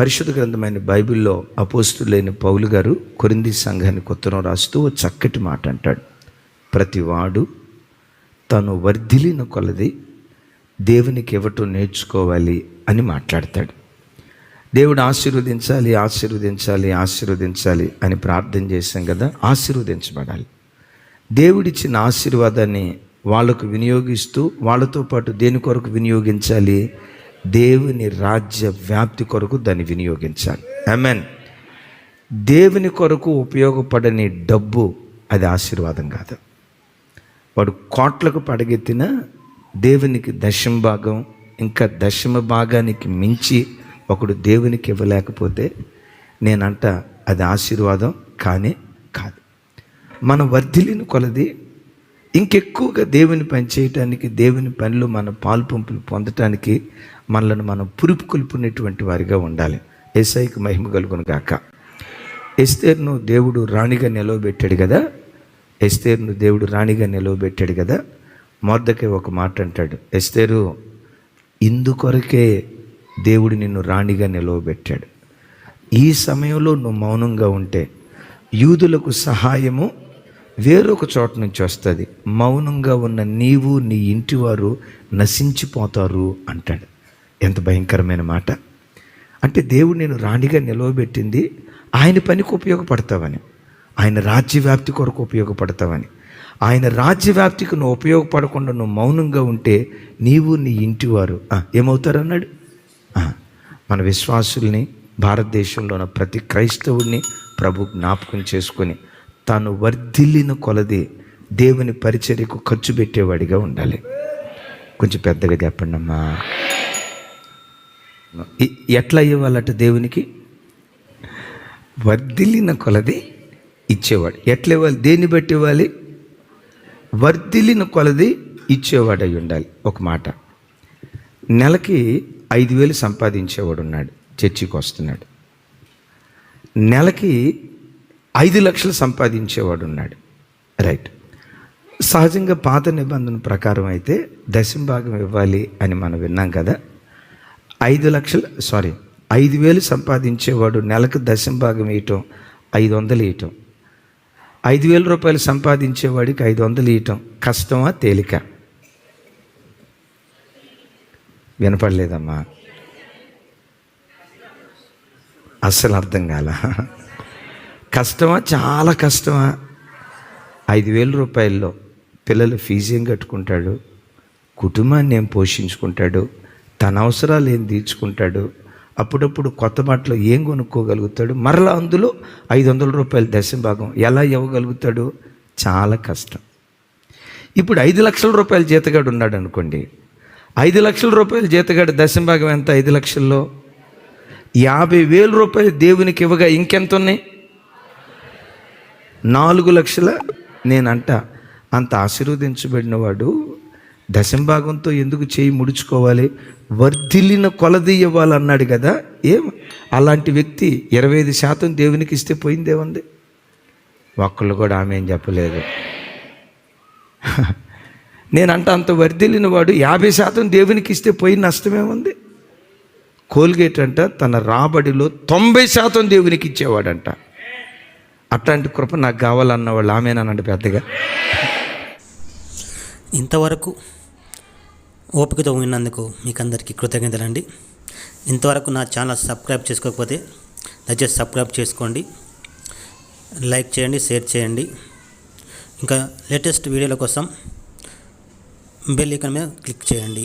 పరిశుద్ధ గ్రంథమైన బైబిల్లో అపోస్తులైన పౌలు గారు కొరింది సంఘానికి ఉత్తరం రాస్తూ ఓ చక్కటి మాట అంటాడు. ప్రతివాడు తను వర్ధిలిన కొలది దేవునికి ఇవ్వటం నేర్చుకోవాలి అని మాట్లాడతాడు. దేవుడు ఆశీర్వదించాలి ఆశీర్వదించాలి ఆశీర్వదించాలి అని ప్రార్థన చేశాం కదా ఆశీర్వదించబడాలి. దేవుడిచ్చిన ఆశీర్వాదాన్ని వాళ్ళకు వినియోగిస్తూ వాళ్ళతో పాటు దేని కొరకు వినియోగించాలి దేవుని రాజ్య వ్యాప్తి కొరకు దాన్ని వినియోగించాలి. ఐమెన్ దేవుని కొరకు ఉపయోగపడని డబ్బు అది ఆశీర్వాదం కాదు. వాడు కోట్లకు పడగెత్తిన దేవునికి దశమ భాగం ఇంకా దశమ భాగానికి మించి ఒకడు దేవునికి ఇవ్వలేకపోతే నేనంట అది ఆశీర్వాదం కానే కాదు. మన వర్ధిలిని కొలది ఇంకెక్కువగా దేవుని పని చేయటానికి దేవుని పనిలో మన పాలు పంపులు పొందటానికి మనలను మనం పురుపుకొల్పునేటువంటి వారిగా ఉండాలి. ఎస్ఐకి మహిమ కలుగును గాక. ఎస్తేర్ను దేవుడు రాణిగా నిలవబెట్టాడు కదా ఎస్తేర్ను దేవుడు రాణిగా నిలవబెట్టాడు కదా మొద్దకే ఒక మాట అంటాడు. ఎస్తేరు ఇందుకొరకే దేవుడు నిన్ను రాణిగా నిలవబెట్టాడు. ఈ సమయంలో నువ్వు మౌనంగా ఉంటే యూదులకు సహాయము వేరొక చోట నుంచి వస్తుంది. మౌనంగా ఉన్న నీవు నీ ఇంటి వారు నశించిపోతారు అంటాడు. ఎంత భయంకరమైన మాట. అంటే దేవుడు నేను రాణిగా నిలవబెట్టింది ఆయన పనికి ఉపయోగపడతావని ఆయన రాజ్యవ్యాప్తి కొరకు ఉపయోగపడతావని. ఆయన రాజ్యవ్యాప్తికి నువ్వు ఉపయోగపడకుండా నువ్వు మౌనంగా ఉంటే నీవు నీ ఇంటివారు ఏమవుతారన్నాడు? మన విశ్వాసుల్ని భారతదేశంలో ఉన్న ప్రతి క్రైస్తవుడిని ప్రభు జ్ఞాపకం చేసుకొని తాను వర్ధిల్లిన కొలది దేవుని పరిచర్యకు ఖర్చు పెట్టేవాడిగా ఉండాలి. కొంచెం పెద్దగా చెప్పండి అమ్మా ఎట్లా ఇవ్వాలట దేవునికి? వర్ధిల్లిన కొలది ఇచ్చేవాడు. ఎట్లా ఇవ్వాలి? దేన్ని బట్టి ఇవ్వాలి? వర్ధిల్లిన కొలది ఇచ్చేవాడు అయి ఉండాలి. ఒక మాట. నెలకి ఐదు వేలు సంపాదించేవాడు ఉన్నాడు చర్చికి వస్తున్నాడు నెలకి ఐదు లక్షలు సంపాదించేవాడు ఉన్నాడు రైట్ సహజంగా పాత నిబంధన ప్రకారం అయితే దశం భాగం ఇవ్వాలి అని మనం విన్నాం కదా. ఐదు లక్షలు సారీ ఐదు వేలు సంపాదించేవాడు నెలకు దశం భాగం ఇవ్వటం ఐదు వందలు ఇవ్వటం ఐదు వేల రూపాయలు సంపాదించేవాడికి ఐదు వందలు ఇవ్వటం కష్టమా తేలిక? వినపడలేదమ్మా. అస్సలు అర్థం కాల. కష్టమా? చాలా కష్టమా? ఐదు వేల రూపాయల్లో పిల్లలు ఫీజు ఏం కట్టుకుంటాడు? కుటుంబాన్ని ఏం పోషించుకుంటాడు? తన అవసరాలు ఏం తీర్చుకుంటాడు? అప్పుడప్పుడు కొత్త బట్టలు ఏం కొనుక్కోగలుగుతాడు? మరలా అందులో ఐదు వందల రూపాయల దశభాగం ఎలా ఇవ్వగలుగుతాడు? చాలా కష్టం. ఇప్పుడు ఐదు లక్షల రూపాయల జీతగాడు ఉన్నాడు అనుకోండి. ఐదు లక్షల రూపాయల జీతగాడు దశం భాగం ఎంత? ఐదు లక్షల్లో. యాభై వేల రూపాయలు దేవునికి ఇవ్వగా ఇంకెంత ఉన్నాయి? నాలుగు లక్షల నేనంట. అంత ఆశీర్వదించబడినవాడు దశంభాగంతో ఎందుకు చేయి ముడుచుకోవాలి? వర్ధిల్లిన కొలది ఇవ్వాలన్నాడు కదా. ఏం? అలాంటి వ్యక్తి ఇరవై ఐదు శాతం దేవునికి ఇస్తే పోయిందేముంది ఒక్కళ్ళు కూడా ఆమె ఏం చెప్పలేదు. నేనంట అంత వర్ధిల్లిన వాడు యాభై శాతం దేవునికి ఇస్తే పోయి నష్టమేముంది కోల్గేట్ అంట తన రాబడిలో తొంభై శాతం దేవునికి ఇచ్చేవాడంట. అట్లాంటి కృప నాకు కావాలన్న వాళ్ళు ఆమెనంటే పెద్దగా. ఇంతవరకు ఓపికతో విన్నందుకు మీకు అందరికీ కృతజ్ఞతలండి. ఇంతవరకు నా ఛానల్ సబ్స్క్రైబ్ చేసుకోకపోతే దయచేసి సబ్స్క్రైబ్ చేసుకోండి. లైక్ చేయండి షేర్ చేయండి. ఇంకా లేటెస్ట్ వీడియోల కోసం బెల్ ఐకాన్ మీద క్లిక్ చేయండి.